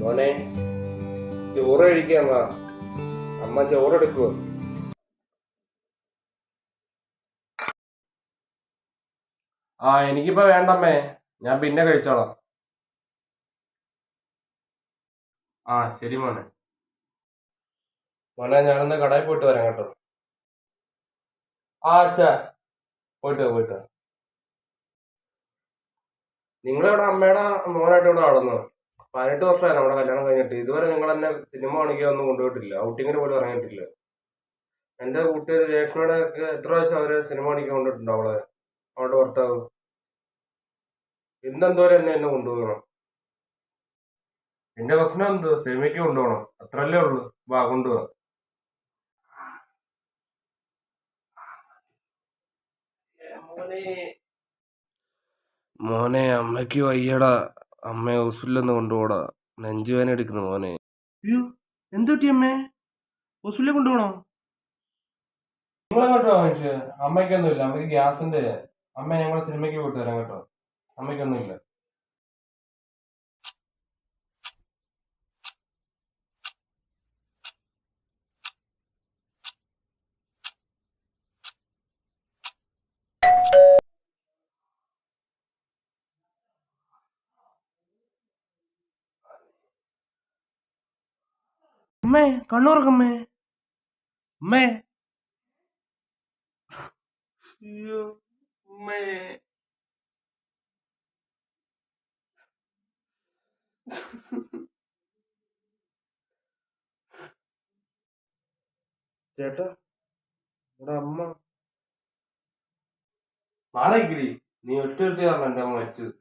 മോനെ ചോറ് കഴിക്കാ അമ്മ. ചോറെടുക്കുവോ? ആ എനിക്കിപ്പോ വേണ്ടമ്മേ. ഞാൻ പിന്നെ കഴിച്ചോളാം. ആ ശരി മോനെ. മോനെ ഞാനൊന്ന് കടയിൽ പോയിട്ട് വരാം കേട്ടോ. ആ അച്ഛാ. പോയിട്ട് പോയിട്ട്. നിങ്ങളിവിടെ? അമ്മയുടെ മോനായിട്ട് ഇവിടെ നടന്നു? പതിനെട്ട് വർഷമായി നമ്മുടെ കല്യാണം കഴിഞ്ഞിട്ട്. ഇതുവരെ നിങ്ങൾ എന്നെ സിനിമ കാണിക്കുക ഒന്നും കൊണ്ടുപോയിട്ടില്ല. ഔട്ടിങ്ങിന് പോലും ഇറങ്ങിയിട്ടില്ല എന്റെ കൂട്ടുകാർ രേഷ്മയുടെ ഒക്കെ എത്ര പ്രാവശ്യം അവർ സിനിമ കാണിക്കാൻ കൊണ്ടിട്ടുണ്ടോ അവളെ? അവളുടെ ഭർത്താവ്? ഇന്നെന്തോരം എന്നെ എന്നെ കൊണ്ടുപോകണം? എന്റെ പ്രശ്നം എന്ത്? സിനിമയ്ക്ക് കൊണ്ടുപോകണം. അത്രല്ലേ ഉള്ളൂ. വാ കൊണ്ടുപോകാം മോനെ അമ്മയ്ക്ക് വയ്യടാ. അമ്മയെ ഹോസ്പിറ്റലിൽ കൊണ്ടുപോടാ. നെഞ്ചുവേന എടുക്കുന്നു മോനെ. അയ്യോ എന്തുപറ്റി അമ്മേ? ഹോസ്പിറ്റലിൽ കൊണ്ടുപോകണോ നിങ്ങളെങ്ങോട്ടോ മനുഷ്യ. അമ്മയ്ക്കൊന്നുമില്ല. അമ്മയ്ക്ക് ഗ്യാസിന്റെ അമ്മ ഞങ്ങളെ സിനിമയ്ക്ക് പോയിട്ട് വരാം കേട്ടോ. അമ്മയ്ക്കൊന്നുമില്ല. അമ്മേ കണ്ണൂർക്കമ്മേ അമ്മേ അയ്യോ അമ്മേ ചേട്ടാ ഇവിടെ അമ്മ മാറിക്കിടി നീ ഒറ്റ ഒരുത്തി കാരണം എന്റെ അമ്മ മരിച്ചത്